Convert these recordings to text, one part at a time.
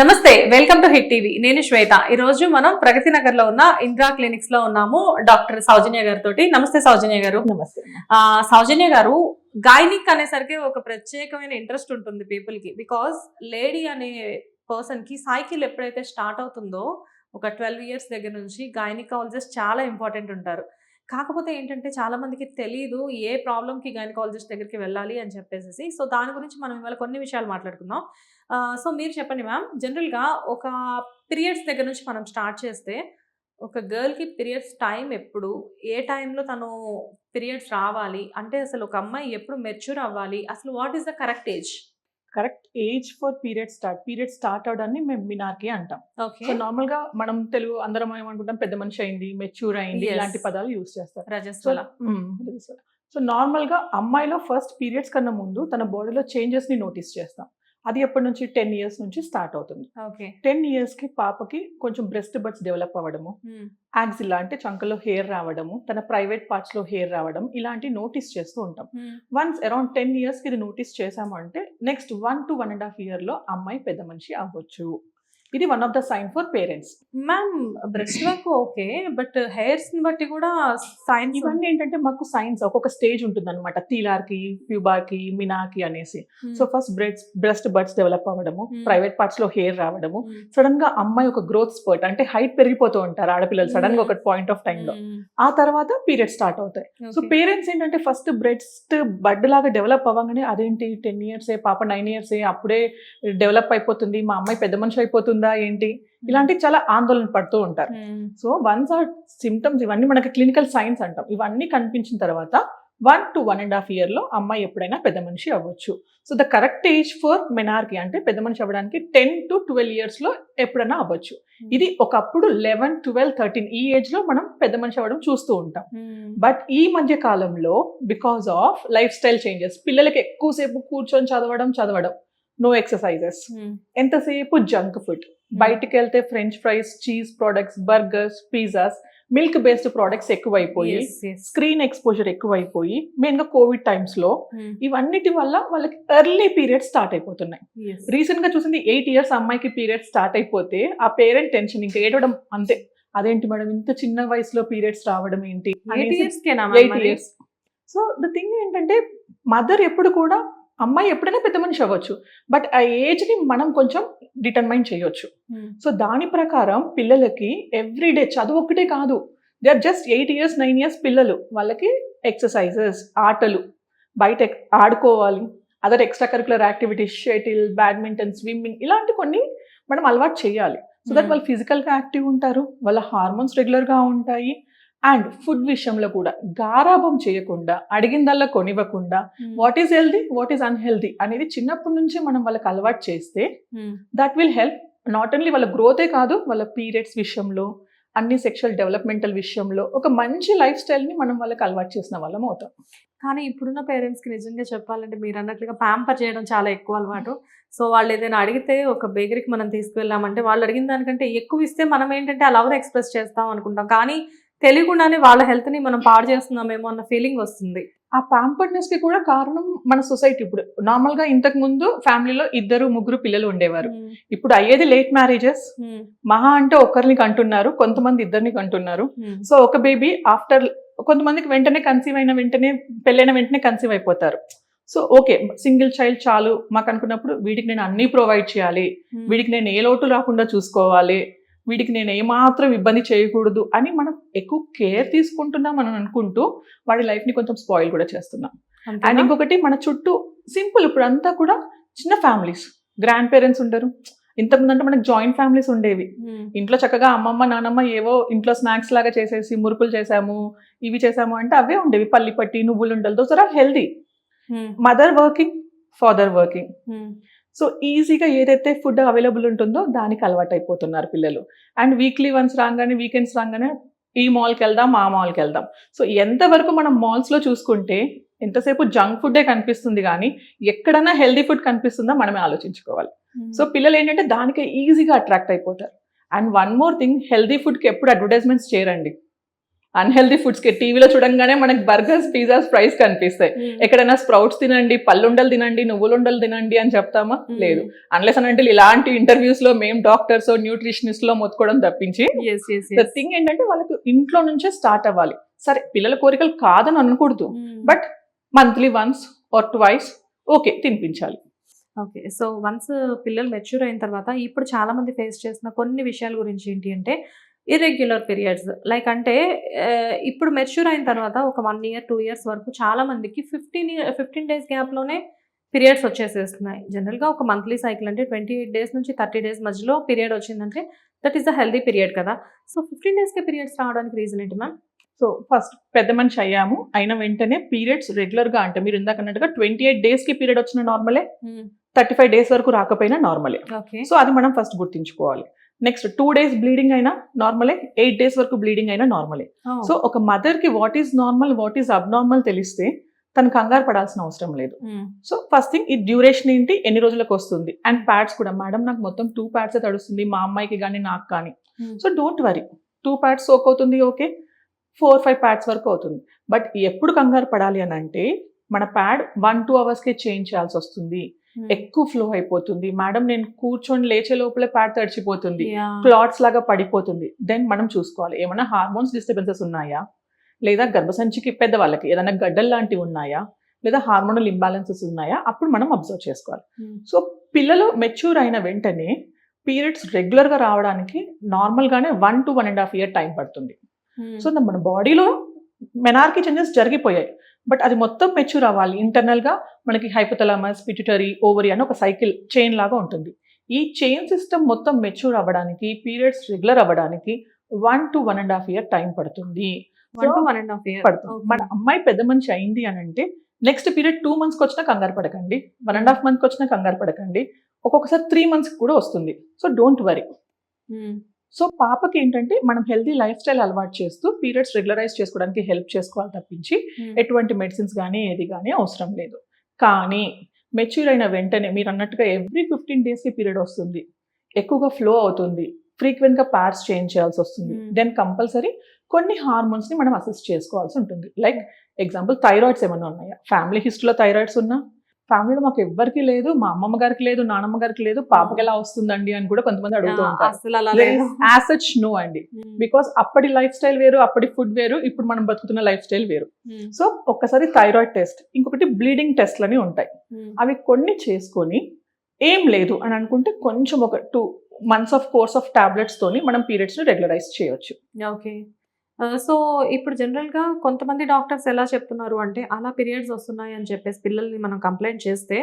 నమస్తే welcome to hit TV. నేను శ్వేత. ఈ రోజు మనం ప్రగతి నగర్లో ఉన్న ఇంద్రా క్లినిక్స్లో ఉన్నాము డాక్టర్ సౌజన్య గారితో నమస్తే సౌజన్య గారు. నమస్తే. సౌజన్య గారు గైనిక్ అనేసరికి ఒక ప్రత్యేకమైన ఇంట్రెస్ట్ ఉంటుంది పీపుల్కి బికాస్ లేడీ అనే పర్సన్కి సైకిల్ ఎప్పుడైతే స్టార్ట్ అవుతుందో ఒక ట్వెల్వ్ ఇయర్స్ దగ్గర నుంచి గైనికాలజిస్ట్ చాలా ఇంపార్టెంట్ ఉంటారు. కాకపోతే ఏంటంటే చాలా మందికి తెలియదు ఏ ప్రాబ్లమ్కి గైనకాలజిస్ట్ దగ్గరికి వెళ్ళాలి అని చెప్పేసి సో దాని గురించి మనం ఇవాళ కొన్ని విషయాలు మాట్లాడుకుందాం. సో మీరు చెప్పండి మ్యామ్ జనరల్గా ఒక పీరియడ్స్ దగ్గర నుంచి మనం స్టార్ట్ చేస్తే ఒక గర్ల్కి పీరియడ్స్ టైం ఎప్పుడు ఏ టైంలో తను పీరియడ్స్ రావాలి అంటే అసలు ఒక అమ్మాయి ఎప్పుడు మెచ్యూర్ అవ్వాలి అసలు what is the correct age? Correct age for period start period start అవడాన్ని మేము మినార్కి అంటాం. సో నార్మల్గా మనం తెలుగు అందరం ఏమనుకుంటాం పెద్ద మనిషి అయింది మెచ్యూర్ అయింది. ఇలాంటి పదాలు యూస్ చేస్తారు. రజస్వల. సో నార్మల్గా అమ్మాయిలో ఫస్ట్ పీరియడ్స్ కన్నా ముందు తన బాడీలో చేంజెస్ని నోటీస్ చేస్తాం. అది ఎప్పటి నుంచి? టెన్ ఇయర్స్ నుంచి స్టార్ట్ అవుతుంది. ఓకే. టెన్ ఇయర్స్కి పాపకి కొంచెం బ్రెస్ట్ బర్డ్స్ డెవలప్ అవ్వడము యాక్సిలా అంటే చంకలో హెయిర్ రావడము తన ప్రైవేట్ పార్ట్స్లో హెయిర్ రావడం ఇలాంటి నోటీస్ చేస్తూ ఉంటాం. వన్స్ అరౌండ్ టెన్ ఇయర్స్కి ఇది నోటీస్ చేసాము అంటే next one to one and half ఇయర్లో అమ్మాయి పెద్ద మనిషి అవ్వచ్చు. ఇది one of the sign for parents ma'am breast వరకు ఓకే బట్ హెయిర్స్ని బట్టి కూడా సైన్స్ ఇవన్నీ ఏంటంటే మాకు సైన్స్ ఒక్కొక్క స్టేజ్ ఉంటుంది అనమాట తీలార్కి ప్యూబార్కి మినాకి అనేసి. So first breast breast buds develop అవ్వడము Hmm. ప్రైవేట్ పార్ట్స్లో హెయిర్ రావడము. సడన్గా అమ్మాయి ఒక గ్రోత్ స్పర్ట్ అంటే హైట్ పెరిగిపోతూ ఉంటారు ఆడపిల్లలు సడన్గా ఒక పాయింట్ ఆఫ్ టైంలో ఆ తర్వాత పీరియడ్ స్టార్ట్ అవుతాయి. సో పేరెంట్స్ ఏంటంటే ఫస్ట్ బ్రెస్ట్ బడ్ లాగా డెవలప్ అవ్వగానే అదేంటి టెన్ ఇయర్స్ పాప నైన్ ఇయర్స్ అప్పుడే డెవలప్ అయిపోతుంది మా అమ్మాయి పెద్ద మనిషి అయిపోతుందా. ఏంటి? ఇలాంటి చాలా ఆందోళన పడుతూ ఉంటారు. సో వన్స్ ఆ సిమ్టమ్స్ ఇవన్నీ మనకి క్లినికల్ సైన్స్ అంటాం. ఇవన్నీ కనిపించిన తర్వాత one to one and half ఇయర్లో అమ్మాయి ఎప్పుడైనా పెద్ద మనిషి అవ్వచ్చు. So the correct age for menarche అంటే పెద్ద మనిషి అవ్వడానికి టెన్ టు ట్వెల్వ్ ఇయర్స్లో ఎప్పుడైనా అవ్వచ్చు. ఇది ఒకప్పుడు లెవెన్ ట్వెల్వ్ థర్టీన్ ఈ ఏజ్లో మనం పెద్ద మనిషి అవ్వడం చూస్తూ ఉంటాం. బట్ ఈ మధ్య కాలంలో because of lifestyle changes పిల్లలకి ఎక్కువసేపు కూర్చొని చదవడం చదవడం. నో ఎక్సర్సైజెస్ ఎంతసేపు జంక్ ఫుడ్ బయటికి వెళ్తే french fries cheese products burgers pizzas milk based products ఎక్కువైపోయి స్క్రీన్ ఎక్స్పోజర్ ఎక్కువైపోయి మెయిన్గా కోవిడ్ టైమ్స్లో ఇవన్నిటి వల్ల వాళ్ళకి ఎర్లీ పీరియడ్ స్టార్ట్ అయిపోతున్నాయి. రీసెంట్గా చూసింది ఎయిట్ ఇయర్స్ అమ్మాయికి పీరియడ్ స్టార్ట్ అయిపోతే ఆ పేరెంట్ టెన్షన్ ఇంకా ఏడవడం అంతే. అదేంటి మేడం ఇంత చిన్న వయసులో పీరియడ్స్ రావడం ఏంటి eight years so the thing ఏంటంటే మదర్ ఎప్పుడు కూడా అమ్మాయి ఎప్పుడైనా పెద్ద మనిషి అవ్వచ్చు బట్ ఆ ఏజ్ని మనం కొంచెం డిటర్మైన్ చేయొచ్చు. సో దాని ప్రకారం పిల్లలకి ఎవ్రీడే చదువు ఒక్కటే కాదు they are just eight years nine years పిల్లలు. వాళ్ళకి ఎక్సర్సైజెస్ ఆటలు బయట ఆడుకోవాలి other extra curricular activities shuttle badminton swimming ఇలాంటి కొన్ని మనం అలవాటు చేయాలి. So that. వాళ్ళు ఫిజికల్గా యాక్టివ్ ఉంటారు వాళ్ళ హార్మోన్స్ రెగ్యులర్గా ఉంటాయి అండ్ ఫుడ్ విషయంలో కూడా గారాభం చేయకుండా అడిగిందల్లా కొనివ్వకుండా what is healthy what is unhealthy అనేది చిన్నప్పటి నుంచి మనం వాళ్ళకి అలవాటు చేస్తే that will help not only వాళ్ళ గ్రోతే కాదు వాళ్ళ పీరియడ్స్ విషయంలో అన్ని సెక్షువల్ డెవలప్మెంటల్ విషయంలో ఒక మంచి లైఫ్ స్టైల్ని మనం వాళ్ళకి అలవాటు చేసిన వాళ్ళం అవుతాం. కానీ ఇప్పుడున్న పేరెంట్స్కి నిజంగా చెప్పాలంటే మీరు అన్నట్లుగా ప్యాంపర్ చేయడం చాలా ఎక్కువ అలవాటు. సో వాళ్ళు ఏదైనా అడిగితే ఒక బేకరీకి మనం తీసుకువెళ్ళామంటే వాళ్ళు అడిగిన దానికంటే ఎక్కువ ఇస్తే మనం ఏంటంటే ఆ లవర్ ఎక్స్ప్రెస్ చేస్తాం అనుకుంటాం. కానీ తెలియకుండానే వాళ్ళ health ని మనం పాడు చేస్తున్నామేమో అన్న ఫీలింగ్ వస్తుంది. ఆ ప్యాంపర్నెస్కి కూడా కారణం మన సొసైటీ ఇప్పుడు. నార్మల్గా ఇంతకు ముందు ఫ్యామిలీలో ఇద్దరు ముగ్గురు పిల్లలు ఉండేవారు. ఇప్పుడు అయ్యేది లేట్ మ్యారేజెస్ మహా అంటే ఒకరిని కంటున్నారు కొంతమంది ఇద్దరిని కంటున్నారు. సో ఒక బేబీ ఆఫ్టర్ కొంతమందికి వెంటనే కన్సీవ్ అయిన వెంటనే పెళ్ళైన వెంటనే కన్సీవ్ అయిపోతారు. సో ఓకే సింగిల్ చైల్డ్ చాలు మాకు అనుకున్నప్పుడు వీడికి నేను అన్నీ ప్రొవైడ్ చేయాలి. వీడికి నేను ఏ లోటు రాకుండా చూసుకోవాలి. వీడికి నేను ఏమాత్రం ఇబ్బంది చేయకూడదు అని మనం ఎక్కువ కేర్ తీసుకుంటున్నాం అని అనుకుంటూ వాడి లైఫ్ని కొంచెం స్పాయిల్ కూడా చేస్తున్నాం. అండ్ ఇంకొకటి మన చుట్టూ సింపుల్ ఇప్పుడు అంతా కూడా చిన్న ఫ్యామిలీస్ గ్రాండ్ పేరెంట్స్ ఉండరు. ఇంతకుముందు అంటే మనకు జాయింట్ ఫ్యామిలీస్ ఉండేవి. ఇంట్లో చక్కగా అమ్మమ్మ నానమ్మ ఏవో ఇంట్లో స్నాక్స్ లాగా చేసేసి మురుకులు చేసాము ఇవి చేసాము అంటే అవే ఉండేవి. పల్లి పట్టి నువ్వులు ఉండలు those are healthy mother working father working so ఈజీగా ఏదైతే ఫుడ్ అవైలబుల్ ఉంటుందో దానికి అలవాటు అయిపోతున్నారు పిల్లలు. అండ్ వీక్లీ వన్స్ రాగానే వీకెండ్స్ రాగానే ఈ మాల్కి వెళ్దాం ఆ మాల్కి వెళ్దాం. సో ఎంతవరకు మనం మాల్స్లో చూసుకుంటే ఎంతసేపు జంక్ ఫుడ్డే కనిపిస్తుంది కానీ ఎక్కడన్నా హెల్దీ ఫుడ్ కనిపిస్తుందో మనమే ఆలోచించుకోవాలి. సో పిల్లలు ఏంటంటే దానికి ఈజీగా అట్రాక్ట్ అయిపోతారు. And one more thing healthy ఫుడ్కి ఎప్పుడు అడ్వర్టైజ్మెంట్స్ చేయరండి. అన్హెల్దీ ఫుడ్స్కి టీవీలో చూడంగానే మనకి బర్గర్స్ పిజ్జాస్ ప్రైస్ కనిపిస్తాయి. ఎక్కడైనా స్ప్రౌట్స్ తినండి పల్లుండలు తినండి నువ్వులుండలు తినండి అని చెప్తామా? లేదు. అన్లెస్ అని అంటే ఇలాంటి ఇంటర్వ్యూస్లో మేము డాక్టర్స్ న్యూట్రిషనిస్ట్లో మొత్తుకోవడం తప్పించి థింగ్ ఏంటంటే వాళ్ళకి ఇంట్లో నుంచే స్టార్ట్ అవ్వాలి. సరే పిల్లల కోరికలు కాదని అనకూడదు. But monthly once or twice okay తినిపించాలి. ఓకే సో వన్స్ పిల్లలు మెచ్యూర్ అయిన తర్వాత ఇప్పుడు చాలా మంది ఫేస్ చేసిన కొన్ని విషయాల గురించి ఏంటి అంటే ఇర్రెగ్యులర్ పీరియడ్స్ లైక్ అంటే ఆ, ఇప్పుడు మెచ్యూర్ అయిన తర్వాత ఒక వన్ ఇయర్ టూ ఇయర్స్ వరకు చాలా మందికి ఫిఫ్టీన్ ఫిఫ్టీన్ డేస్ గ్యాప్లోనే పీరియడ్స్ వచ్చేసేస్తున్నాయి. జనరల్గా ఒక మంత్లీ సైకిల్ అంటే ట్వంటీ ఎయిట్ డేస్ నుంచి థర్టీ డేస్ మధ్యలో పీరియడ్ వచ్చిందంటే that is the healthy period కదా. సో ఫిఫ్టీన్ డేస్కి పీరియడ్స్ రావడానికి రీజన్ ఏంటి మ్యామ్ సో ఫస్ట్ పెద్ద మనిషి అయ్యాము. అయిన వెంటనే పీరియడ్స్ రెగ్యులర్గా అంటే మీరు ఇందాక అన్నట్టుగా ట్వంటీ ఎయిట్ డేస్కి పీరియడ్ వచ్చిన నార్మలే థర్టీ ఫైవ్ డేస్ వరకు రాకపోయినా నార్మలే ఓకే సో అది మనం ఫస్ట్ గుర్తుంచుకోవాలి. నెక్స్ట్ టూ డేస్ బ్లీడింగ్ అయినా నార్మలే ఎయిట్ డేస్ వరకు బ్లీడింగ్ అయినా నార్మలే సో ఒక మదర్కి what is normal what is abnormal తెలిస్తే తను కంగారు పడాల్సిన అవసరం లేదు. సో ఫస్ట్ థింగ్ ఈ డ్యూరేషన్ ఏంటి? ఎన్ని రోజులకు వస్తుంది? అండ్ ప్యాడ్స్ కూడా మేడం నాకు మొత్తం టూ ప్యాడ్స్ తడుస్తుంది మా అమ్మాయికి కానీ నాకు కానీ so don't worry two pads soak అవుతుంది ఓకే ఫోర్ ఫైవ్ ప్యాడ్స్ వరకు అవుతుంది. బట్ ఎప్పుడు కంగారు పడాలి అని అంటే మన ప్యాడ్ వన్ టూ అవర్స్కే చేంజ్ చేయాల్సి వస్తుంది. ఎక్కువ ఫ్లో అయిపోతుంది. మేడం నేను కూర్చొని లేచే లోపలే ప్యాడ్ తడిచిపోతుంది. క్లాట్స్ లాగా పడిపోతుంది. దెన్ మనం చూసుకోవాలి. ఏమైనా హార్మోన్స్ డిస్టర్బెన్సెస్ ఉన్నాయా? లేదా గర్భసంచికి పెద్దవాళ్ళకి ఏదైనా గడ్డలు లాంటివి ఉన్నాయా? లేదా హార్మోనల్ ఇంబ్యాలెన్సెస్ ఉన్నాయా? అప్పుడు మనం అబ్జర్వ్ చేసుకోవాలి. సో పిల్లలు మెచ్యూర్ అయిన వెంటనే పీరియడ్స్ రెగ్యులర్గా రావడానికి నార్మల్గానే one to one and half year time పడుతుంది. సో మన బాడీలో మెనార్కి చేంజెస్ జరిగిపోయాయి. బట్ అది మొత్తం మెచ్యూర్ అవ్వాలి. ఇంటర్నల్గా మనకి హైపోతలామస్ పిట్యూటరీ ఓవరీ అని ఒక సైకిల్ చైన్ లాగా ఉంటుంది. ఈ చైన్ సిస్టమ్ మొత్తం మెచ్యూర్ అవ్వడానికి పీరియడ్స్ రెగ్యులర్ అవ్వడానికి one two one and half year time పడుతుంది. One two one and half year పడుతుంది. మన అమ్మాయి పెద్ద మనిషి అయింది అని అంటే నెక్స్ట్ పీరియడ్ టూ మంత్స్కి వచ్చినా కంగారు పడకండి. వన్ అండ్ హాఫ్ మంత్కి వచ్చినా కంగారు పడకండి. ఒక్కొక్కసారి త్రీ మంత్స్కి కూడా వస్తుంది. సో డోంట్ వరీ సో పాపకి ఏంటంటే మనం హెల్దీ లైఫ్ స్టైల్ అలవాటు చేస్తూ పీరియడ్స్ రెగ్యులరైజ్ చేసుకోవడానికి హెల్ప్ చేసుకోవాలి తప్పించి ఎటువంటి మెడిసిన్స్ కానీ ఏది కానీ అవసరం లేదు. కానీ మెచ్యూర్ అయిన వెంటనే మీరు అన్నట్టుగా ఎవ్రీ ఫిఫ్టీన్ డేస్కి పీరియడ్ వస్తుంది. ఎక్కువగా ఫ్లో అవుతుంది. ఫ్రీక్వెంట్గా ప్యాడ్స్ చేంజ్ చేయాల్సి వస్తుంది. Hmm. దెన్ కంపల్సరీ కొన్ని హార్మోన్స్ని మనం అసిస్ట్ చేసుకోవాల్సి ఉంటుంది. లైక్ ఎగ్జాంపుల్ థైరాయిడ్స్ ఏమైనా ఉన్నాయా? ఫ్యామిలీ హిస్టరీలో థైరాయిడ్స్ ఉన్నా ఫ్యామిలీలో మాకు ఎవ్వరికి లేదు మా అమ్మమ్మ గారికి లేదు నానమ్మ గారికి లేదు పాపకి ఎలా వస్తుందండి అని కూడా కొంతమంది అడుగుతూ ఉంటారు. నో అండి. బికాస్ అప్పటి లైఫ్ స్టైల్ వేరు అప్పటి ఫుడ్ వేరు ఇప్పుడు మనం బతుకుతున్న లైఫ్ స్టైల్ వేరు. సో ఒక్కసారి థైరాయిడ్ టెస్ట్ ఇంకొకటి బ్లీడింగ్ టెస్ట్లని ఉంటాయి. అవి కొన్ని చేసుకొని ఏం లేదు అని అనుకుంటే కొంచెం ఒక two months of course of tablets తోని మనం పీరియడ్స్ని రెగ్యులరైజ్ చేయొచ్చు. ఓకే సో ఇప్పుడు జనరల్గా కొంతమంది డాక్టర్స్ ఎలా చెప్తున్నారు అంటే అలా పీరియడ్స్ వస్తున్నాయి అని చెప్పేసి పిల్లల్ని మనం కంప్లైంట్ చేస్తే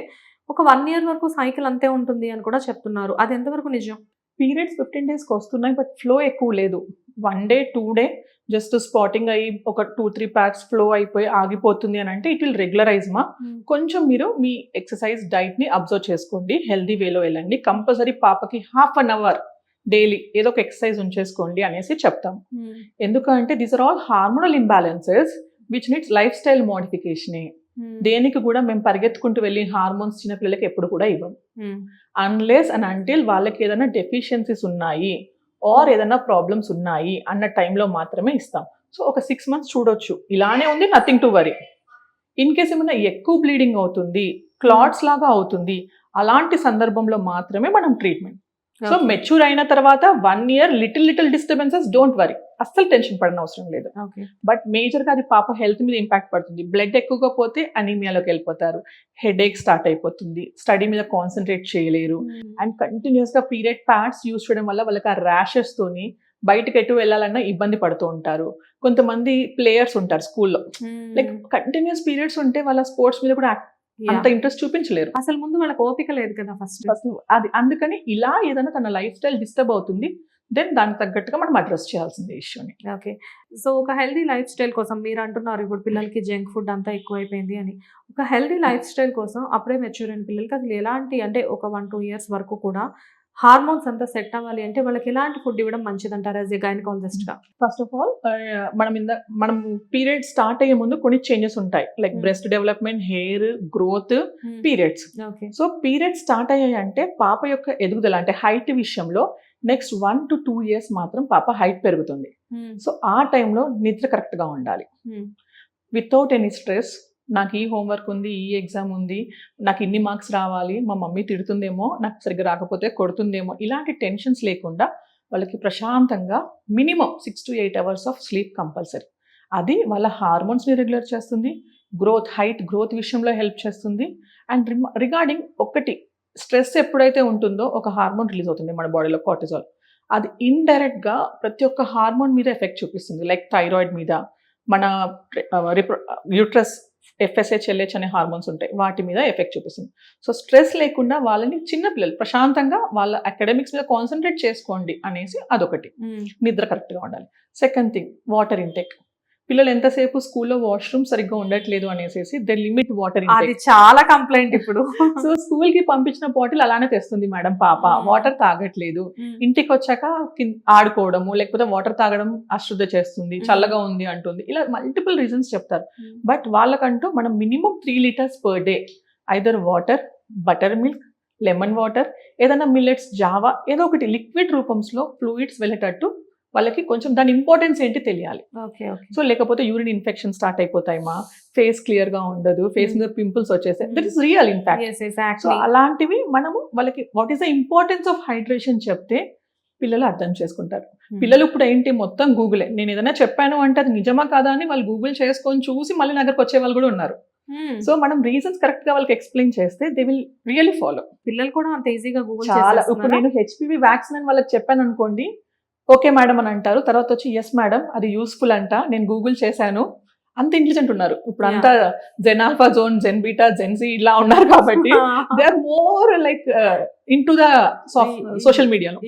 ఒక వన్ ఇయర్ వరకు సైకిల్ అంతే ఉంటుంది అని కూడా చెప్తున్నారు. అది ఎంతవరకు నిజం? పీరియడ్స్ ఫిఫ్టీన్ డేస్కి వస్తున్నాయి బట్ ఫ్లో ఎక్కువ లేదు. One day two day just spotting అయ్యి ఒక టూ త్రీ ప్యాక్స్ ఫ్లో అయిపోయి ఆగిపోతుంది అని అంటే ఇట్ విల్ రెగ్యులరైజ్ మా. కొంచెం మీరు మీ ఎక్సర్సైజ్ డైట్ని అబ్జర్వ్ చేసుకోండి హెల్దీ వేలో వెళ్ళండి. కంపల్సరీ పాపకి హాఫ్ అన్ అవర్ డైలీ ఏదో ఒక ఎక్సర్సైజ్ ఉంచేసుకోండి అనేసి చెప్తాం. ఎందుకంటే these are all hormonal imbalances which needs life style modification. దేనికి కూడా మేము పరిగెత్తుకుంటూ వెళ్ళి హార్మోన్స్ చిన్న పిల్లలకి ఎప్పుడు కూడా ఇవ్వం. అన్లెస్ అండ్ అంటిల్ వాళ్ళకి ఏదైనా డెఫిషియన్సీస్ ఉన్నాయి ఆర్ ఏదైనా ప్రాబ్లమ్స్ ఉన్నాయి అన్న టైంలో మాత్రమే ఇస్తాం. సో ఒక సిక్స్ మంత్స్ చూడొచ్చు. ఇలానే ఉంది nothing to worry in case ఏమైనా ఎక్కువ బ్లీడింగ్ అవుతుంది క్లాట్స్ లాగా అవుతుంది అలాంటి సందర్భంలో మాత్రమే మనం ట్రీట్మెంట్ సో మెచ్యూర్ అయిన తర్వాత one year little little disturbances don't worry అస్సలు టెన్షన్ పడని అవసరం లేదు బట్ మేజర్గా అది పాప హెల్త్ మీద ఇంపాక్ట్ పడుతుంది. బ్లడ్ ఎక్కువగా పోతే అనీమియాలోకి వెళ్ళిపోతారు. హెడేక్ స్టార్ట్ అయిపోతుంది. స్టడీ మీద కాన్సన్ట్రేట్ చేయలేరు. అండ్ కంటిన్యూస్గా పీరియడ్ ప్యాడ్స్ యూస్ చేయడం వల్ల వాళ్ళకి ఆ ర్యాషెస్ తోని బయటకు ఎటు వెళ్ళాలన్నా ఇబ్బంది పడుతూ ఉంటారు. కొంతమంది ప్లేయర్స్ ఉంటారు స్కూల్లో లైక్ కంటిన్యూస్ పీరియడ్స్ ఉంటే వాళ్ళ స్పోర్ట్స్ మీద కూడా అంత ఇంట్రెస్ట్ చూపించలేరు. అసలు ముందు వాళ్ళకి ఓపిక లేదు కదా ఫస్ట్ అది అందుకని ఇలా ఏదైనా తన లైఫ్ స్టైల్ డిస్టర్బ్ అవుతుంది దెన్ దానికి తగ్గట్టుగా మనం అడ్రస్ చేయాల్సింది ఇష్యూని ఓకే సో ఒక హెల్దీ లైఫ్ స్టైల్ కోసం మీరు అంటున్నారు ఇప్పుడు పిల్లలకి జంక్ ఫుడ్ అంతా ఎక్కువైపోయింది అని. ఒక హెల్దీ లైఫ్ స్టైల్ కోసం అప్పుడే మెచ్యూర్ అయిన పిల్లలకి అసలు ఎలాంటి అంటే ఒక వన్ టూ ఇయర్స్ వరకు కూడా హార్మోన్స్ అంతా సెట్ అవ్వాలి అంటే వాళ్ళకి ఎలాంటి ఫుడ్ ఇవ్వడం మంచిది అంటారు యాజ్ ఏ గైనకాలజిస్ట్గా ఫస్ట్ ఆఫ్ ఆల్ మనం ఇంద మనం పీరియడ్ స్టార్ట్ అయ్యే ముందు కొన్ని చేంజెస్ ఉంటాయి. Like Hmm. Breast development hair growth periods okay so period start అయ్యాయి అంటే పాప యొక్క ఎదుగుదల అంటే హైట్ విషయంలో next one two two years మాత్రం పాప హైట్ పెరుగుతుంది. సో ఆ టైంలో నిద్ర కరెక్ట్గా ఉండాలి. వితౌట్ ఎనీ స్ట్రెస్ నాకు ఈ హోంవర్క్ ఉంది ఈ ఎగ్జామ్ ఉంది నాకు ఇన్ని మార్క్స్ రావాలి మా మమ్మీ తిడుతుందేమో నాకు సరిగ్గా రాకపోతే కొడుతుందేమో ఇలాంటి టెన్షన్స్ లేకుండా వాళ్ళకి ప్రశాంతంగా minimum six to eight hours of sleep compulsory అది వాళ్ళ హార్మోన్స్ని రెగ్యులర్ చేస్తుంది గ్రోత్ హైట్ గ్రోత్ విషయంలో హెల్ప్ చేస్తుంది అండ్ రిగార్డింగ్ ఒకటి స్ట్రెస్ ఎప్పుడైతే ఉంటుందో ఒక హార్మోన్ రిలీజ్ అవుతుంది మన బాడీలో కార్టిజాల్ అది ఇండైరెక్ట్గా ప్రతి ఒక్క హార్మోన్ మీద ఎఫెక్ట్ చూపిస్తుంది లైక్ థైరాయిడ్ మీద మన యూట్రస్ ఎఫ్ఎస్హెచ్ ఎల్హెచ్ అనే హార్మోన్స్ ఉంటాయి. వాటి మీద ఎఫెక్ట్ చూపిస్తుంది. సో స్ట్రెస్ లేకుండా వాళ్ళని చిన్నపిల్లలు ప్రశాంతంగా వాళ్ళ అకాడమిక్స్ మీద కాన్సన్ట్రేట్ చేసుకోండి అనేసి అదొకటి. నిద్ర కరెక్ట్గా ఉండాలి. సెకండ్ థింగ్ వాటర్ ఇంటేక్ పిల్లలు ఎంతసేపు స్కూల్లో వాష్రూమ్ సరిగ్గా ఉండట్లేదు అనేసి దే లిమిట్ వాటర్ అది చాలా కంప్లైంట్ ఇప్పుడు. సో స్కూల్కి పంపించిన బాటిల్ అలానే తెస్తుంది మేడం పాప. Hmm. వాటర్ తాగట్లేదు. ఇంటికి వచ్చాక ఆడుకోవడము లేకపోతే వాటర్ తాగడం అశుద్ధ చేస్తుంది Mm. చల్లగా ఉంది అంటుంది. ఇలా మల్టిపుల్ రీజన్స్ చెప్తారు. బట్ వాళ్ళకంటూ మనం minimum three litres per day either water buttermilk lemon water ఏదైనా మిల్లెట్స్ జావా ఏదో ఒకటి లిక్విడ్ రూపంలో ఫ్లూయిడ్స్ వెళ్ళేటట్టు వాళ్ళకి కొంచెం దాని ఇంపార్టెన్స్ ఏంటి తెలియాలి. సో లేకపోతే యూరిన్ ఇన్ఫెక్షన్ స్టార్ట్ అయిపోతాయి మా ఫేస్ క్లియర్గా ఉండదు. Face Mm. మీద పింపుల్స్ వచ్చేసాయి that is real in fact so అలాంటివి మనము వాళ్ళకి what is the importance of hydration చెప్తే పిల్లలు అర్థం చేసుకుంటారు. పిల్లలు ఇప్పుడు ఏంటి? మొత్తం గూగులే నేను ఏదైనా చెప్పాను అంటే అది నిజమా కాదా అని వాళ్ళు గూగుల్ చేసుకొని చూసి మళ్ళీ నా దగ్గరకు వచ్చే వాళ్ళు కూడా ఉన్నారు. సో మనం రీజన్స్ కరెక్ట్గా వాళ్ళకి ఎక్స్ప్లెయిన్ చేస్తే దే విల్ రియలీ ఫాలో పిల్లలు కూడా అంత ఈజీగా గూగుల్ చాలా. ఇప్పుడు నేను హెచ్పివి వ్యాక్సిన్ అని వాళ్ళకి చెప్పాను అనుకోండి ఓకే మేడం అని అంటారు. తర్వాత వచ్చి ఎస్ మేడం అది యూస్ఫుల్ అంట. నేను గూగుల్ చేశాను. అంత ఇంటెలిజెంట్ ఉన్నారు. ఇప్పుడు అంతా Gen Alpha zone Gen Beta Gen Z ఇలా ఉన్నారు కాబట్టి they are more like in to the social మీడియాలో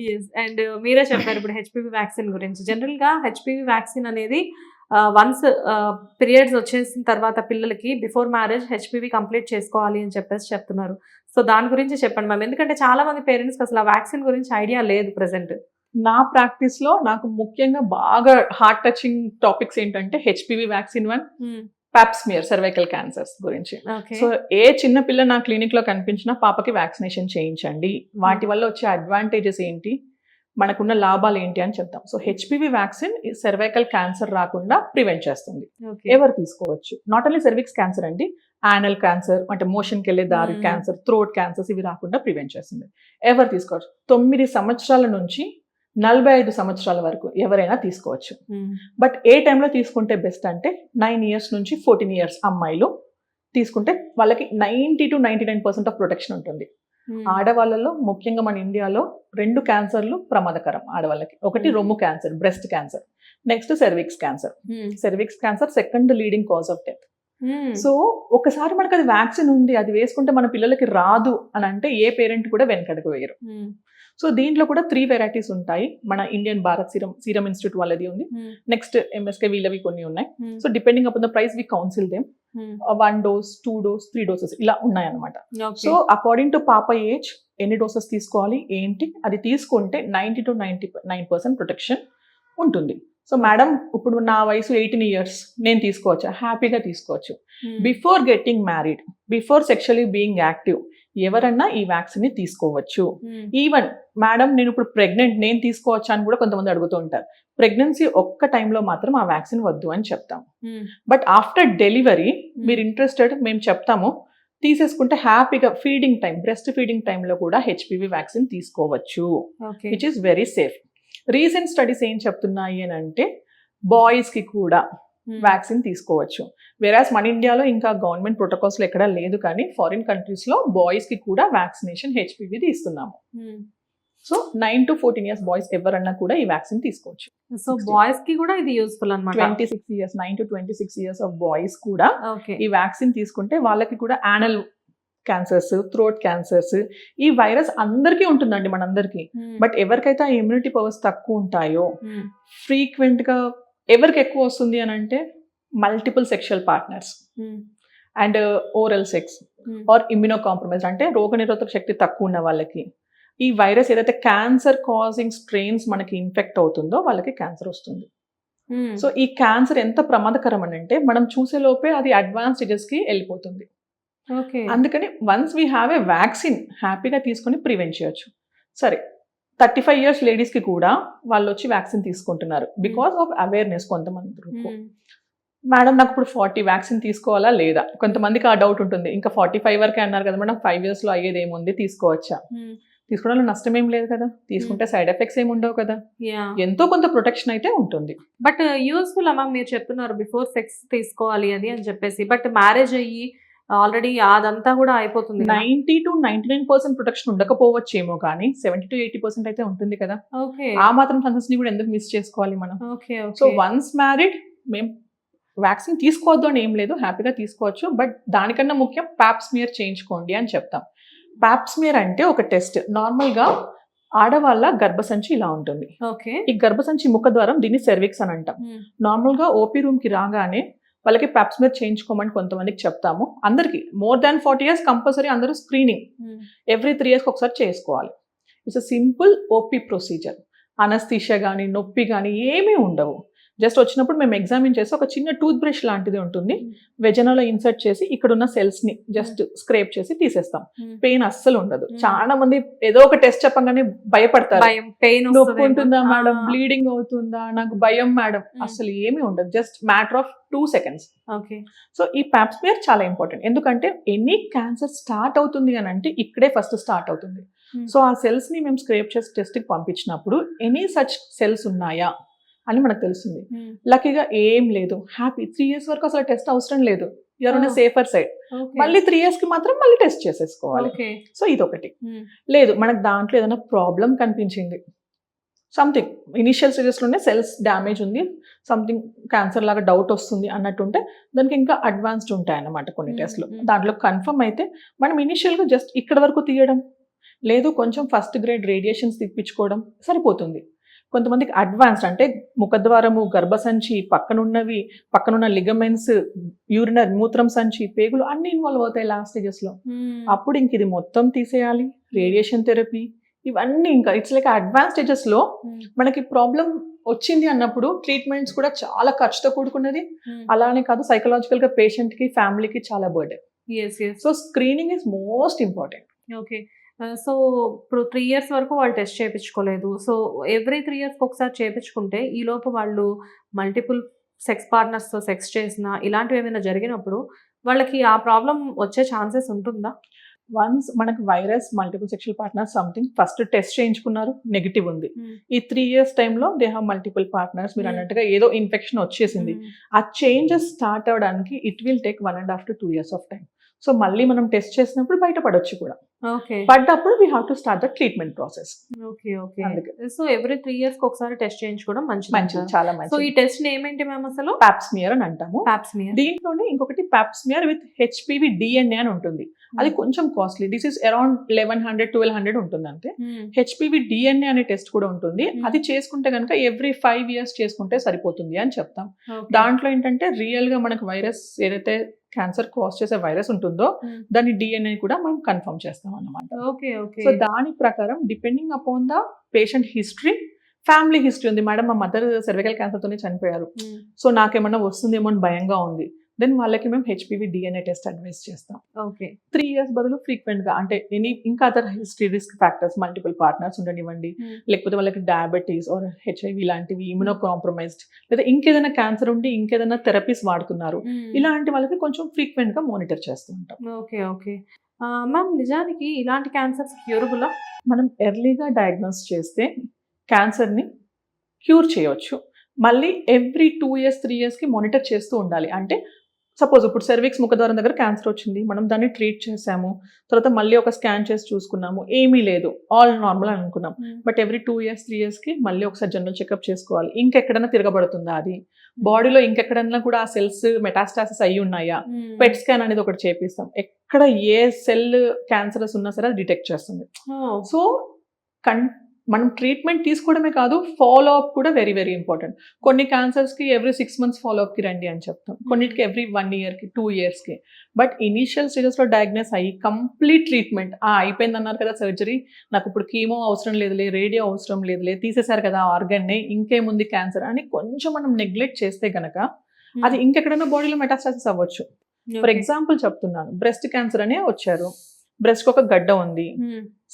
అండ్ మీరే చెప్పారు ఇప్పుడు హెచ్పివి వ్యాక్సిన్ గురించి. జనరల్గా హెచ్పివి వ్యాక్సిన్ అనేది వన్స్ పీరియడ్స్ వచ్చేసిన తర్వాత పిల్లలకి బిఫోర్ మ్యారేజ్ హెచ్పివి కంప్లీట్ చేసుకోవాలి అని చెప్పేసి చెప్తున్నారు. సో దాని గురించి చెప్పండి మ్యామ్ ఎందుకంటే చాలా మంది పేరెంట్స్కి అసలు ఆ వ్యాక్సిన్ గురించి ఐడియా లేదు ప్రెసెంట్ నా ప్రాక్టీస్లో నాకు ముఖ్యంగా బాగా హార్ట్ టచింగ్ టాపిక్స్ ఏంటంటే HPV vaccine one pap smear cervical cancers గురించి. సో ఏ చిన్న పిల్ల నా క్లినిక్లో కనిపించినా పాపకి వ్యాక్సినేషన్ చేయించండి. వాటి వల్ల వచ్చే అడ్వాంటేజెస్ ఏంటి? మనకున్న లాభాలు ఏంటి అని చెప్తాం. So HPV vaccine cervical cancer రాకుండా ప్రివెంట్ చేస్తుంది. ఎవరు తీసుకోవచ్చు? నాట్ ఓన్లీ సర్విక్స్ క్యాన్సర్ అండి యానల్ క్యాన్సర్ అంటే మోషన్కి వెళ్ళే దారి Hmm. క్యాన్సర్ థ్రోట్ క్యాన్సర్స్ ఇవి రాకుండా ప్రివెంట్ చేస్తుంది. ఎవరు తీసుకోవచ్చు? తొమ్మిది సంవత్సరాల నుంచి నలభై ఐదు సంవత్సరాల వరకు ఎవరైనా తీసుకోవచ్చు. బట్ ఏ టైంలో తీసుకుంటే బెస్ట్ అంటే నైన్ ఇయర్స్ నుంచి ఫోర్టీన్ ఇయర్స్ అమ్మాయిలు తీసుకుంటే వాళ్ళకి ninety to ninety nine percent of protection ఉంటుంది. ఆడవాళ్ళలో ముఖ్యంగా మన ఇండియాలో రెండు క్యాన్సర్లు ప్రమాదకరం ఆడవాళ్ళకి. ఒకటి Hmm. రొమ్ము cancer breast cancer. Next cervix cancer. Cervix cancer second leading cause of death. So ఒకసారి మనకు అది వ్యాక్సిన్ ఉంది అది వేసుకుంటే మన పిల్లలకి రాదు అని అంటే ఏ పేరెంట్ కూడా వెనకడుగు వేయరు. సో దీంట్లో కూడా త్రీ వెరైటీస్ ఉంటాయి. మన Indian Bharat serum serum institute వాళ్ళది ఉంది. నెక్స్ట్ ఎంఎస్కే వీళ్ళవి కొన్ని ఉన్నాయి. So depending upon the price we counsel them one dose two dose three doses ఇలా ఉన్నాయి అనమాట సో అకార్డింగ్ టు పాప ఏజ్ ఎన్ని డోసెస్ తీసుకోవాలి? ఏంటి? అది తీసుకుంటే ninety to ninety nine percent protection ఉంటుంది సో మేడం ఇప్పుడు నా వయసు ఎయిటీన్ ఇయర్స్ నేను తీసుకోవచ్చు? హ్యాపీగా తీసుకోవచ్చు. Before getting married before sexually being active ఎవరన్నా ఈ వ్యాక్సిన్ని తీసుకోవచ్చు ఈవెన్ మేడం నేను ఇప్పుడు ప్రెగ్నెంట్ నేను తీసుకోవచ్చా అని కూడా కొంతమంది అడుగుతూ ఉంటారు. ప్రెగ్నెన్సీ ఒక్క టైంలో మాత్రం ఆ వ్యాక్సిన్ వద్దు అని చెప్తాం. బట్ ఆఫ్టర్ డెలివరీ మీరు ఇంట్రెస్టెడ్ మేము చెప్తాము. తీసేసుకుంటే హ్యాపీగా ఫీడింగ్ టైం బ్రెస్ట్ ఫీడింగ్ టైంలో కూడా హెచ్పివి వ్యాక్సిన్ తీసుకోవచ్చు. Which is very safe recent studies ఏం చెప్తున్నాయి అని అంటే బాయ్స్కి కూడా. వ్యాక్సిన్ తీసుకోవచ్చు. వెరాస్ మన ఇండియాలో ఇంకా గవర్నమెంట్ ప్రోటోకాల్స్ ఎక్కడ లేదు కానీ ఫారిన్ కంట్రీస్లో బాయ్స్కి కూడా వ్యాక్సినేషన్ హెచ్పివి ఇస్తున్నాము so nine to fourteen years boys ఎవరన్నా కూడా ఈ వ్యాక్సిన్ తీసుకోవచ్చు. సో బాయ్స్కి కూడా ఇది యూస్ఫుల్ అనమాట twenty six years nine to twenty six years of boys కూడా ఈ వ్యాక్సిన్ తీసుకుంటే వాళ్ళకి కూడా యానల్ క్యాన్సర్స్ థ్రోట్ క్యాన్సర్స్ ఈ వైరస్ అందరికీ ఉంటుందండి మనందరికీ. బట్ ఎవరికైతే ఆ ఇమ్యూనిటీ పవర్స్ తక్కువ ఉంటాయో ఫ్రీక్వెంట్గా ఎవరికి ఎక్కువ వస్తుంది అని అంటే multiple sexual partners and oral sex or immunocompromise అంటే రోగనిరోధక శక్తి తక్కువ ఉన్న వాళ్ళకి. ఈ వైరస్ ఏదైతే క్యాన్సర్ కాజింగ్ స్ట్రెయిన్స్ మనకి ఇన్ఫెక్ట్ అవుతుందో వాళ్ళకి క్యాన్సర్ వస్తుంది. సో ఈ క్యాన్సర్ ఎంత ప్రమాదకరం అని అంటే మనం చూసే లోపే అది అడ్వాన్స్ స్టేజెస్కి వెళ్ళిపోతుంది. అందుకని once we have a vaccine హ్యాపీగా తీసుకొని ప్రివెంట్ చేయొచ్చు. సరే థర్టీ ఫైవ్ ఇయర్స్ లేడీస్కి కూడా వాళ్ళు వచ్చి వ్యాక్సిన్ తీసుకుంటున్నారు. బికాస్ ఆఫ్ అవేర్నెస్ కొంతమంది మేడం నాకు ఇప్పుడు ఫార్టీ వ్యాక్సిన్ తీసుకోవాలా లేదా? కొంతమందికి ఆ డౌట్ ఉంటుంది. ఇంకా ఫార్టీ ఫైవ్ వరకే అన్నారు కదా మేడం ఫైవ్ ఇయర్స్లో అయ్యేది ఏముంది తీసుకోవచ్చా తీసుకోవడంలో నష్టం ఏం లేదు కదా. తీసుకుంటే సైడ్ ఎఫెక్ట్స్ ఏమి ఉండవు కదా. ఎంతో కొంత ప్రొటెక్షన్ అయితే ఉంటుంది. బట్ యూస్ఫుల్ అమ్మా మీరు చెప్తున్నారు బిఫోర్ సెక్స్ తీసుకోవాలి అది అని చెప్పేసి. బట్ మ్యారేజ్ అయ్యి ఆల్రెడీ అదంతా కూడా అయిపోతుంది ninety to ninety nine percent protection ఉండకపోవచ్చేమో కానీ సెవెంటీ టు ఎయిటీ పర్సెంట్ అయితే ఉంటుంది కదా? ఓకే. ఆ మాత్రం ఛాన్సెస్ని కూడా ఎందుకు మిస్ చేసుకోవాలి మనం? ఓకే సో వన్స్ మ్యారీడ్ మేము వ్యాక్సిన్ తీసుకోవద్దు అని ఏం లేదు హ్యాపీగా తీసుకోవచ్చు. బట్ దానికన్నా ముఖ్యం ప్యాప్స్మియర్ చేయించుకోండి అని చెప్తాం. ప్యాప్స్మియర్ అంటే ఒక టెస్ట్. నార్మల్గా ఆడవాళ్ళ గర్భసంచి ఇలా ఉంటుంది. ఓకే. ఈ గర్భసంచి ముఖద్వారం దీన్ని సెర్విక్స్ అని అంటాం. నార్మల్గా ఓపీ రూమ్కి రాగానే వాళ్ళకి ప్యాప్స్మియర్ చేయించుకోమని కొంతమందికి చెప్తాము. అందరికీ more than forty years compulsory అందరూ స్క్రీనింగ్ ఎవ్రీ త్రీ ఇయర్స్కి ఒకసారి చేసుకోవాలి. It's a simple OP procedure anaesthesia కానీ నొప్పి కానీ ఏమీ ఉండవు. జస్ట్ వచ్చినప్పుడు మేము ఎగ్జామిన్ చేసి ఒక చిన్న టూత్ బ్రష్ లాంటిది ఉంటుంది. వెజనలో ఇన్సర్ట్ చేసి ఇక్కడ ఉన్న సెల్స్ని జస్ట్ స్క్రేప్ చేసి తీసేస్తాం. పెయిన్ అస్సలు ఉండదు. Hmm. చాలా మంది ఏదో ఒక టెస్ట్ చెప్పగానే భయపడతారు. భయం పెయిన్ నొప్పి ఉంటుందా మేడం? బ్లీడింగ్ అవుతుందా? నాకు భయం మేడం. Hmm. అసలు ఏమీ ఉండదు. Just matter of two seconds okay so ఈ ప్యాప్స్మియర్ చాలా ఇంపార్టెంట్ ఎందుకంటే ఎనీ క్యాన్సర్ స్టార్ట్ అవుతుంది అని అంటే ఇక్కడే ఫస్ట్ స్టార్ట్ అవుతుంది. Hmm. సో ఆ సెల్స్ని మేము స్క్రేప్ చేసి టెస్ట్కి పంపించినప్పుడు ఎనీ సచ్ సెల్స్ ఉన్నాయా? అని మనకు తెలుస్తుంది. లక్కీగా ఏం లేదు. హ్యాపీ త్రీ ఇయర్స్ వరకు అసలు టెస్ట్ అవసరం లేదు. You are on Oh. Safer side మళ్ళీ త్రీ ఇయర్స్కి మాత్రం మళ్ళీ టెస్ట్ చేసేసుకోవాలి. సో ఇదొకటి. లేదు మనకు దాంట్లో ఏదైనా ప్రాబ్లం కనిపించింది. సంథింగ్ ఇనిషియల్ స్టేజెస్లోనే సెల్స్ డ్యామేజ్ ఉంది. సంథింగ్ క్యాన్సర్ లాగా డౌట్ వస్తుంది అన్నట్టుంటే దానికి ఇంకా అడ్వాన్స్డ్ ఉంటాయి అన్నమాట కొన్ని Hmm, టెస్ట్లు hmm. దాంట్లో కన్ఫర్మ్ అయితే మనం ఇనిషియల్గా జస్ట్ ఇక్కడ వరకు తీయడం. లేదు కొంచెం ఫస్ట్ గ్రేడ్ రేడియేషన్స్ తిప్పించుకోవడం సరిపోతుంది. కొంతమందికి అడ్వాన్స్డ్ అంటే ముఖద్వారము గర్భసంచి పక్కనున్నవి పక్కనున్న లిగమెంట్స్ యూరినర్ మూత్రం సంచి పేగులు అన్ని ఇన్వాల్వ్ అవుతాయి లాస్ట్ స్టేజెస్లో అప్పుడు ఇంక ఇది మొత్తం తీసేయాలి. రేడియేషన్ థెరపీ ఇవన్నీ ఇంకా ఇట్స్ లైక్ అడ్వాన్స్ స్టేజెస్లో మనకి ప్రాబ్లం వచ్చింది అన్నప్పుడు ట్రీట్మెంట్స్ కూడా చాలా ఖర్చుతో కూడుకున్నది. అలానే కాదు సైకలాజికల్గా పేషెంట్కి ఫ్యామిలీకి చాలా burden so screening is most important okay so ఇప్పుడు త్రీ ఇయర్స్ వరకు వాళ్ళు టెస్ట్ చేయించుకోలేదు. సో ఎవ్రీ త్రీ ఇయర్స్కి ఒకసారి చేయించుకుంటే ఈ లోపు వాళ్ళు మల్టిపుల్ సెక్స్ పార్ట్నర్స్తో సెక్స్ చేసిన ఇలాంటివి ఏమైనా జరిగినప్పుడు వాళ్ళకి ఆ ప్రాబ్లం వచ్చే ఛాన్సెస్ ఉంటుందా? వన్స్ మనకి virus multiple sexual partner something first test చేయించుకున్నారు నెగిటివ్ ఉంది. ఈ త్రీ ఇయర్స్ టైంలో దే హ్యావ్ మల్టిపుల్ పార్ట్నర్స్ మీరు Hmm. అన్నట్టుగా ఏదో ఇన్ఫెక్షన్ వచ్చేసింది. ఆ చేంజెస్ స్టార్ట్ అవడానికి it will take one and half to two years of time so మళ్ళీ మనం టెస్ట్ చేసినప్పుడు బయటపడొచ్చు కూడా. పడ్డప్పుడు we have to start the treatment process okay okay. So every three years ఒకసారి టెస్ట్ చేయించుకోవడం మంచిది మంచిది చాలా సో ఈ టెస్ట్ నేమ్ ఏంటి మ్యామ్ అసలు? పాప్స్మియర్ అని అంటాము. పాప్స్మియర్ దీంట్లోనే ఇంకొకటి పాప్స్మియర్ విత్ హెచ్పివి డిఎన్ఏ అని ఉంటుంది. అది కొంచెం costly this is around eleven hundred twelve hundred ఉంటుంది అంతే హెచ్పివి డిఎన్ఏ అనే టెస్ట్ కూడా ఉంటుంది. Hmm. అది చేసుకుంటే కనుక ఎవ్రీ ఫైవ్ ఇయర్స్ చేసుకుంటే సరిపోతుంది అని చెప్తాం. దాంట్లో ఏంటంటే రియల్గా మనకు వైరస్ ఏదైతే క్యాన్సర్ కాజ్ చేసే వైరస్ ఉంటుందో Hmm. దాని డిఎన్ఏ కూడా మనం కన్ఫర్మ్ చేస్తాం అన్నమాట. Okay okay. సో దాని ప్రకారం depending upon the patient history family history ఉంది. మేడం మా మదర్ సెర్వికల్ క్యాన్సర్తోనే చనిపోయారు. సో నాకేమన్నా వస్తుందేమో అని భయంగా ఉంది. దెన్ వాళ్ళకి మేము హెచ్పివి డిఎన్ఏ టెస్ట్ అడ్వైస్ చేస్తాం. ఓకే త్రీ ఇయర్స్ బదులు frequent గా అంటే ఎనీ ఇంకా other history risk factors multiple partners ఉండనివ్వండి. లేకపోతే వాళ్ళకి డయాబెటీస్ ఆర్ హెచ్ఐవి లాంటివి ఇమ్యూనో కాంప్రమైజ్డ్ లేదా ఇంకేదైనా క్యాన్సర్ ఉండి ఇంకేదైనా థెరపీస్ వాడుతున్నారు. ఇలాంటి వాళ్ళకి కొంచెం frequent గా మానిటర్ చేస్తూ ఉంటాం. ఓకే ఓకే మ్యామ్ నిజానికి ఇలాంటి క్యాన్సర్స్ క్యూరబులా మనం ఎర్లీగా డయాగ్నోస్ చేస్తే క్యాన్సర్ని క్యూర్ చేయవచ్చు మళ్ళీ ఎవ్రీ టూ ఇయర్స్ త్రీ ఇయర్స్కి మానిటర్ చేస్తూ ఉండాలి. అంటే సపోజ్ ఇప్పుడు సర్విక్స్ ముఖద్వారం దగ్గర క్యాన్సర్ వచ్చింది మనం దాన్ని ట్రీట్ చేసాము తర్వాత మళ్ళీ ఒక స్కాన్ చేసి చూసుకున్నాము ఏమీ లేదు ఆల్ నార్మల్ అని అనుకున్నాం. But every two years three ఇయర్స్కి మళ్ళీ ఒకసారి జనరల్ చెకప్ చేసుకోవాలి. ఇంకెక్కడైనా తిరగబడుతుందా అది? బాడీలో ఇంకెక్కడన్నా కూడా ఆ సెల్స్ మెటాస్టాసిస్ అయ్యి ఉన్నాయా? పెట్ స్కాన్ అనేది ఒకటి చేపిస్తాం. ఎక్కడ ఏ సెల్ క్యాన్సరస్ ఉన్నా సరే అది డిటెక్ట్ చేస్తుంది. సో కన్ మనం ట్రీట్మెంట్ తీసుకోవడమే కాదు ఫాలో అప్ కూడా వెరీ వెరీ ఇంపార్టెంట్ కొన్ని క్యాన్సర్స్కి ఎవ్రీ సిక్స్ మంత్స్ ఫాలో అప్కి రండి అని చెప్తాం. కొన్నిటికి ఎవ్రీ వన్ ఇయర్కి టూ ఇయర్స్కి బట్ ఇనీషియల్ స్టేజెస్లో డయాగ్నోస్ అయ్యి కంప్లీట్ ట్రీట్మెంట్ అయిపోయింది అన్నారు కదా సర్జరీ నాకు ఇప్పుడు కీమో అవసరం లేదులే రేడియో అవసరం లేదులే తీసేశారు కదా ఆర్గన్ని ఇంకేముంది క్యాన్సర్ అని కొంచెం మనం నెగ్లెక్ట్ చేస్తే గనక అది ఇంకెక్కడైనా బాడీలో మెటాస్టాసిస్ అవ్వచ్చు. ఫర్ ఎగ్జాంపుల్ చెప్తున్నాను బ్రెస్ట్ క్యాన్సర్ అనే వచ్చారు. బ్రెస్ట్కి ఒక గడ్డ ఉంది.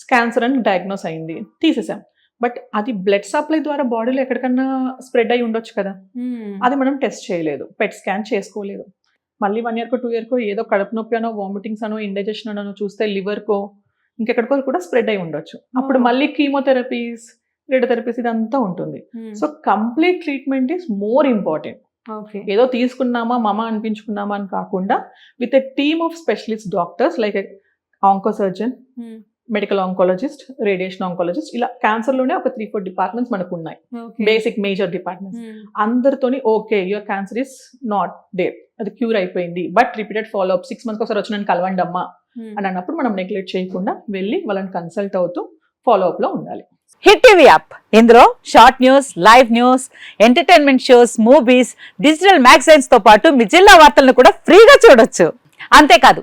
క్యాన్సర్ అని డయాగ్నోస్ అయింది. తీసేసాం. బట్ అది బ్లడ్ సప్లై ద్వారా బాడీలో ఎక్కడికన్నా స్ప్రెడ్ అయి ఉండొచ్చు కదా. అది మనం టెస్ట్ చేయలేదు. పెట్ స్కాన్ చేసుకోలేదు. మళ్ళీ వన్ ఇయర్కో టూ ఇయర్కో ఏదో కడుపు నొప్పి అనో వామిటింగ్స్ అనో ఇండైజెషన్ అనో చూస్తే లివర్కో ఇంకెక్కడికో కూడా స్ప్రెడ్ అయి ఉండొచ్చు. అప్పుడు. మళ్ళీ కీమోథెరపీస్ రేడియోథెరపీస్ ఇదంతా ఉంటుంది. So complete treatment is more important. ఏదో తీసుకున్నామా మమ అనిపించుకున్నామా అని కాకుండా with a team of specialist doctors like onco surgeon medical oncologist radiation oncologist ఇలా క్యాన్సర్లోనే ఒక త్రీ ఫోర్ డిపార్ట్మెంట్స్ మనకు ఉన్నాయి. బేసిక్ మేజర్ డిపార్ట్మెంట్స్ అందరితోని okay your cancer is not there అది క్యూర్ అయిపోయింది. But repeated follow up six months ఒకసారి వచ్చి నన్ను కలవండి అమ్మా. అని అన్నప్పుడు మనం నెగ్లెక్ట్ చేయకుండా వెళ్ళి వాళ్ళని కన్సల్ట్ అవుతూ ఫాలో అప్లో ఉండాలి. హిట్ టీవీ యాప్ ఇందులో short news live news entertainment shows movies digital మ్యాగజైన్స్తో పాటు మీ జిల్లా వార్తలను కూడా ఫ్రీగా చూడొచ్చు. అంతేకాదు